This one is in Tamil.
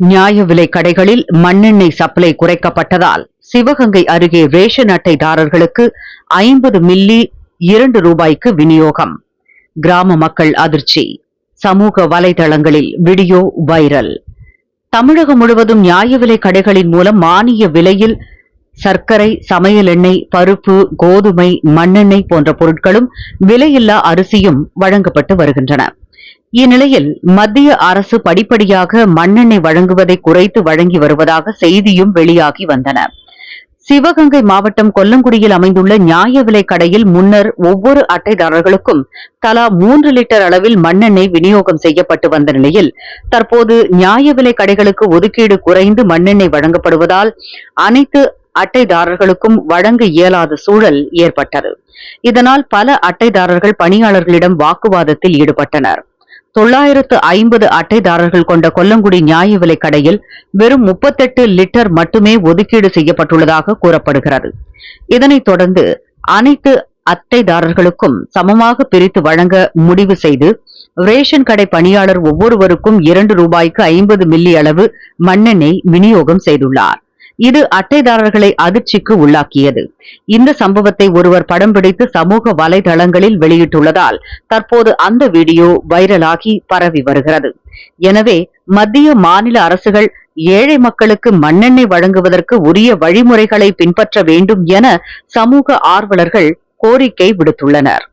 நியாய விலை கடைகளில் மண்ணெண்ணெய் சப்ளை குறைக்கப்பட்டதால் சிவகங்கை அருகே ரேஷன் அட்டைதாரர்களுக்கு ஐம்பது மில்லி இரண்டு ரூபாய்க்கு விநியோகம். கிராம மக்கள் அதிர்ச்சி. சமூக வலைதளங்களில் வீடியோ வைரல். தமிழகம் முழுவதும் நியாய விலை கடைகளின் மூலம் மானிய விலையில் சர்க்கரை சமையல் எண்ணெய் பருப்பு கோதுமை மண்ணெண்ணெய் போன்ற பொருட்களும் விலையில்லா அரிசியும் வழங்கப்பட்டு வருகின்றன. இந்நிலையில் மத்திய அரசு படிப்படியாக மண்ணெண்ணெய் வழங்குவதை குறைத்து வழங்கி வருவதாக செய்தியும் வெளியாகி வந்தன. சிவகங்கை மாவட்டம் கொல்லங்குடியில் அமைந்துள்ள நியாய விலை கடையில் முன்னர் ஒவ்வொரு அட்டைதாரர்களுக்கும் தலா மூன்று லிட்டர் அளவில் மண்ணெண்ணெய் விநியோகம் செய்யப்பட்டு வந்த நிலையில் தற்போது நியாய விலை கடைகளுக்கு ஒதுக்கீடு குறைந்து மண்ணெண்ணெய் வழங்கப்படுவதால் அனைத்து அட்டைதாரர்களுக்கும் வழங்க இயலாத சூழல் ஏற்பட்டது. இதனால் பல அட்டைதாரர்கள் பணியாளர்களிடம் வாக்குவாதத்தில் ஈடுபட்டனர். தொள்ளாயிரத்து ஐம்பது அட்டைதாரர்கள் கொண்ட கொல்லங்குடி நியாய விலை கடையில் வெறும் முப்பத்தெட்டு லிட்டர் மட்டுமே ஒதுக்கீடு செய்யப்பட்டுள்ளதாக கூறப்படுகிறது. இதனைத் தொடர்ந்து அனைத்து அட்டைதாரர்களுக்கும் சமமாக பிரித்து வழங்க முடிவு செய்து ரேஷன் கடை பணியாளர் ஒவ்வொருவருக்கும் இரண்டு ரூபாய்க்கு ஐம்பது மில்லி அளவு மண்ணெண்ணெய் விநியோகம் செய்துள்ளார். இது அட்டைதாரர்களை அதிர்ச்சிக்கு உள்ளாக்கியது. இந்த சம்பவத்தை ஒருவர் படம் பிடித்து சமூக வலைதளங்களில் வெளியிட்டுள்ளதால் தற்போது அந்த வீடியோ வைரலாகி பரவி வருகிறது. எனவே மத்திய மாநில அரசுகள் ஏழை மக்களுக்கு மண்ணெண்ணெய் வழங்குவதற்கு உரிய வழிமுறைகளை பின்பற்ற வேண்டும் என சமூக ஆர்வலர்கள் கோரிக்கை விடுத்துள்ளனர்.